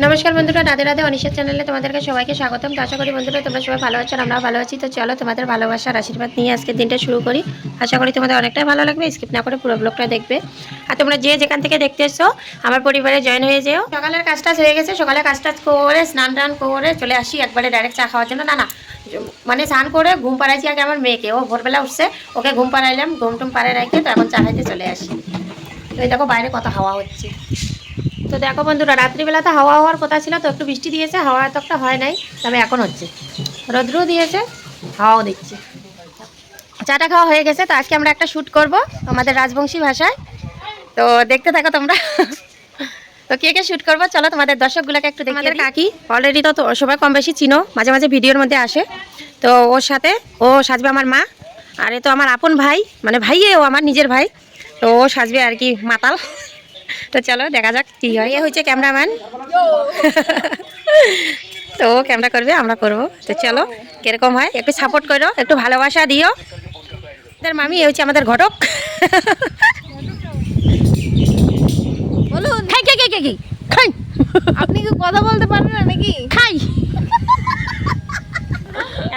নমস্কার বন্ধুরা, রাধে রাধে অনিশের চ্যানেলে তোমাদেরকে সবাইকে স্বাগতম। আশা করি বন্ধুরা তোমরা সবাই ভালো আছো আমরা ভালো আছি। তো চলো তোমাদের ভালোবাসার আশীর্বাদ নিয়ে আজকের দিনটা শুরু করি। আশা করি তোমাদের অনেকটাই ভালো লাগবে, স্কিপ না করে পুরো ব্লগটা দেখবে। আর তোমরা যে যেখান থেকে দেখতে এসো, আমার পরিবারে জয়েন হয়ে যেও। সকালের কাজটা হয়ে গেছে সকালে কাজটা করে, স্নান টান করে চলে আসি একবারে ডাইরেক্ট চা খাওয়ার জন্য। না না মানে স্নান করে ঘুম পাড়াইছি আগে আমার মেয়েকে। ও ভোরবেলা উঠছে, ওকে ঘুম পাড়াইলাম, ঘুম টুম পাড়াই রেখে তো এখন চা খাইতে চলে আসি। তো দেখো বাইরে কত হাওয়া হচ্ছে। তো দেখো বন্ধুরা রাত্রিবেলাতে হাওয়া হওয়ার কথা ছিল তো একটু বৃষ্টি দিয়েছে হাওয়া এত একটা হয় নাই তবে এখন হচ্ছে। রৌদ্রও দিয়েছে হাওয়াও দিচ্ছে। চাটা খাওয়া হয়ে গেছে তো আজকে আমরা একটা শ্যুট করব আমাদের রাজবংশী ভাষায়। তো দেখতে থাকো তোমরা। তো কে কে শ্যুট করব? চলো তোমাদের দর্শকগুলোকে একটু দেখি আমাদের কাকি অলরেডি তো তো সবাই কম বেশি চিনো মাঝে মাঝে ভিডিওর মধ্যে আসে। তো ওর সাথে ও সাজবে আমার মা আর এ তো আমার আপন ভাই মানে ভাইয়ে ও আমার নিজের ভাই। তো ও সাজবে আর কি মাতাল। তো চলো দেখা যাক কি হয়। এ হচ্ছে ক্যামেরাম্যান। তো ক্যামেরা করবে আমরা করব। তো চলো কীরকম হয় একটু সাপোর্ট করো একটু ভালোবাসা দিও। আমাদের মামি এ হচ্ছে আমাদের ঘটক। বলুন। খাই খাই খাই খাই খাই। আপনি কি কথা বলতে পারেন না নাকি? খাই।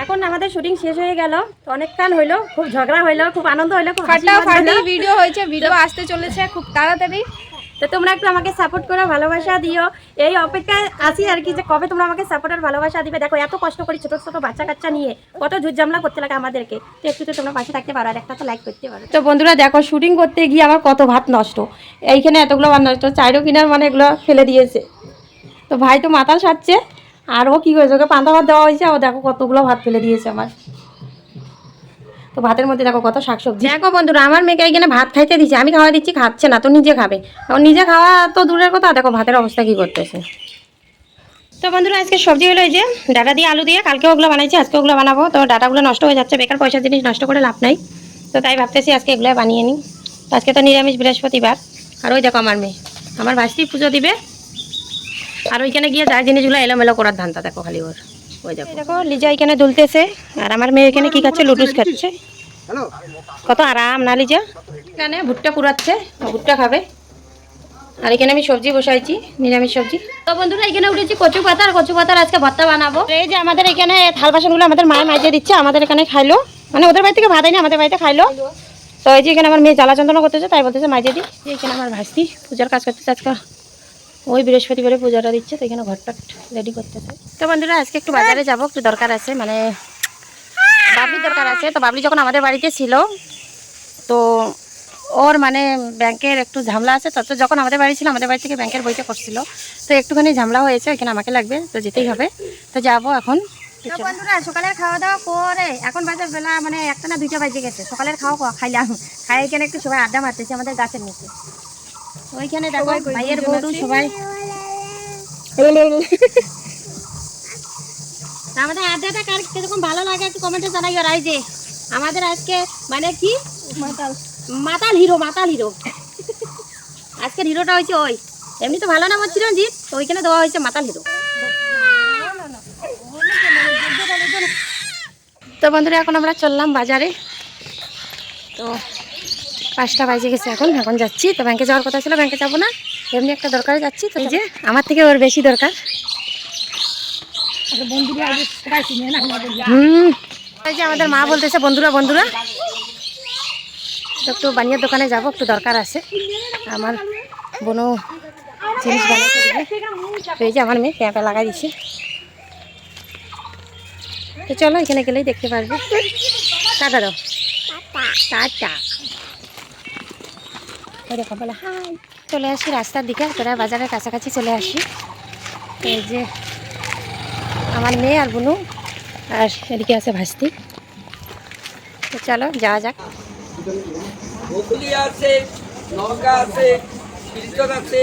এখন আমাদের শুটিং শেষ হয়ে গেল। তো অনেকক্ষণ হইল খুব ঝগড়া হইল খুব আনন্দ হইল খুব। ভিডিও হয়েছে ভিডিও আসতে চলেছে খুব তাড়াতাড়ি। তো তোমরা একটু আমাকে সাপোর্ট করো ভালোবাসা দিও। এই অপেক্ষায় আছি আর কি যে কবে তোমরা আমাকে সাপোর্ট আর ভালোবাসা দিবে। দেখো, এত কষ্ট করি ছোট ছোট বাচ্চা কাচ্চা নিয়ে কত ঝুটঝামলা করতে লাগে আমাদেরকে। তো একটু তো তোমরা পাশে থাকতে পারো আর একটা তো লাইক করতে পারো। তো বন্ধুরা, দেখো শুটিং করতে গিয়ে আমার কত ভাত নষ্ট। এইখানে এতগুলো ভাত নষ্ট, চাইরো কিনার মানে এগুলো ফেলে দিয়েছে। তো ভাই তো মাথা সারছে, আর ও কী করেছে? ওকে পান্তা ভাত দেওয়া হয়েছে, ও দেখো কতগুলো ভাত ফেলে দিয়েছে আমার। তো ভাতের মধ্যে দেখো কত শাকসবজি। দেখো বন্ধুরা, আমার মেয়েকে এখানে ভাত খাইতে দিচ্ছে আমি খাওয়া দিচ্ছি, খাচ্ছে না, তো নিজে খাবে। ও নিজে খাওয়া তো দূরের কথা, দেখো ভাতের অবস্থা কি করতেছে। তো বন্ধুরা, আজকে সবজি হলো এই যে, ডাটা দিয়ে আলু দিয়ে, কালকে ওগুলো বানাইছি, আজকে ওগুলো বানাবো। তো ডাটাগুলো নষ্ট হয়ে যাচ্ছে, বেকার পয়সা জিনিস নষ্ট করে লাভ নাই। তো তাই ভাবতেছি আজকে এগুলো বানিয়ে নিই। তো আজকে তো নিরামিষ বৃহস্পতিবার। আর ওই দেখো আমার মেয়ে, আমার ভাস্তি পুজো দিবে। আর ওইখানে গিয়ে যা জিনিসগুলো এলোমেলো করার ধানটা দেখো খালি ওর। দেখো। দেখো লিজা এখানে দুলতেছে। আর আমার মেয়ে এখানে কি খাচ্ছে? লুডুস খাচ্ছে। কত আরাম না লিজা? এখানে ভুট্টা পুরাচ্ছে ভুট্টা খাবে। আর এখানে আমি সবজি বসাইছি নিরামিষ সবজি। তো বন্ধুরা এখানে উঠেছি কচু পাতা আর কচু পাতার আজকে ভর্তা বানাবো। এই যে আমাদের এখানে থাল বাসনগুলো আমাদের মায়ে মাইজে দিচ্ছে আমাদের এখানে খাইলো। মানে ওদের বাড়ি থেকে ভাত না আমাদের বাড়িতে খাইলো। তো এই যে এখানে আমার মেয়ে জ্বালা যন্ত্রণা করতেছে তাই বলতেছে মাইজে দি। এখানে আমার ভাস্তি পূজার কাজ করতেছে আজকে। ওই বৃহস্পতিবারে পূজাটা দিচ্ছে, তো এখানে ঘরটাট রেডি করতেছে। তো বন্ধুরা, আজকে একটু বাজারে যাব, একটু দরকার আছে মানে বাবলির দরকার আছে। তো বাবলি যখন আমাদের বাড়িতে ছিল, তো ওর মানে ব্যাংকের একটু ঝামেলা আছে, তো তো যখন আমাদের বাড়ি ছিল, আমাদের বাড়ি থেকে ব্যাংকের বইটা করছিল। তো একটুখানি ঝামেলা হয়েছে, ওইখানে আমাকে লাগবে, তো যেতেই হবে। তো যাব এখন। বন্ধুরা, সকালের খাওয়া দাওয়া করে, এখন বাজার বেলা মানে একটা না দুইটা বাজে গেছে। সকালের খাওয়া খাওয়া খাইলাম খাই এখানে একটু সবাই আড্ডা মারতেছি আমাদের গাছের নিচে। ওইখানে দেখো ভাইয়ের সবাই। আমাদের আড্ডাটা কার কীরকম ভালো লাগে একটু কমেন্টে জানাই আর যে আমাদের আজকে মানে কি? মাতাল। মাতাল হিরো মাতাল হিরো। আজকের হিরোটা হয়েছে ওই। এমনি তো ভালো নাম হচ্ছিল জিৎ তো ওইখানে দেওয়া হয়েছে মাতাল হিরো। তো বন্ধুরা এখন আমরা চললাম বাজারে। তো পাঁচটা বাজে গেছে এখন এখন যাচ্ছি। তো ব্যাংকে যাওয়ার কথা ছিল ব্যাংকে যাব না। এমনি একটা দরকারে যাচ্ছি। তো এই যে আমার থেকে ওর বেশি দরকার। হুম। এই যে আমাদের মা বলতেছে বন্ধুরা বন্ধুরা তো একটু বানিয়ার দোকানে যাব একটু দরকার আছে। আমার বোনও জিনিস দিবে এই যে আমার মেয়ে ক্যাপে লাগাই দিছে তো চলো এখানে গেলেই দেখতে পারবে। টাটা দাও। টাটা। ওই দেখো বলে হাই। চলে আসি রাস্তার দিকে তোরা বাজারের কাছাকাছি চলে আসি। এই যে আমার মেয়ে আর বোনু আর এদিকে আছে ভাস্তি। তো চলো যাওয়া যাক। বকুলি আছে নৌকা আছে আছে।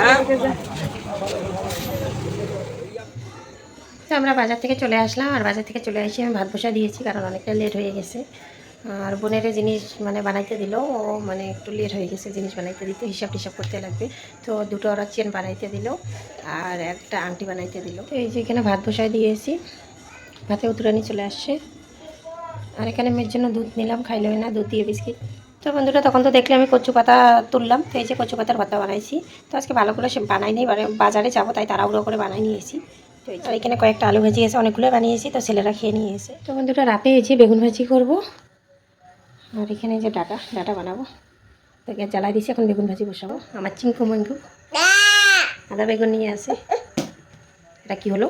হ্যাঁ? তো আমরা বাজার থেকে চলে আসলাম আর বাজার থেকে চলে আসি আমি ভাত বসা দিয়েছি কারণ অনেকটা লেট হয়ে গেছে। আর বোনের জিনিস মানে বানাইতে দিল, ও মানে একটু লেট হয়ে গেছে জিনিস বানাইতে দিতে, হিসাব টিসাব করতে লাগবে। তো দুটো ওরা চেন বানাইতে দিল আর একটা আংটি বানাইতে দিল। তো এই যে এখানে ভাত বসায় দিয়েছি, ভাতে উতরানি চলে আসছে। আর এখানে মেয়ের জন্য দুধ নিলাম, খাইলে না, দুধ দিয়ে বিস্কিট। তো বন্ধুরা, তখন তো দেখলে আমি কচু পাতা তুললাম, তো এই যে কচু পাতার ভর্তা বানাইছি। তো আজকে ভালো করে সে বানাইনি এবারে বাজারে যাব, তাই তাড়াহুড়ো করে বানাই নিয়েছি। আর এখানে কয়েকটা আলু ভাজি এসে অনেকগুলো বানিয়েছি তো ছেলেরা খেয়ে নিয়ে এসে তো বন্ধুরা রাতে এসে বেগুন ভাজি করব। আর এখানে যে ডাটা ডাটা বানাবো। তো গ্যাস জ্বালাই দিয়েছি এখন বেগুন ভাজি বসাবো। আমার চিঙ্কু মঙ্কু আদা বেগুন নিয়ে আসে এটা কি হলো?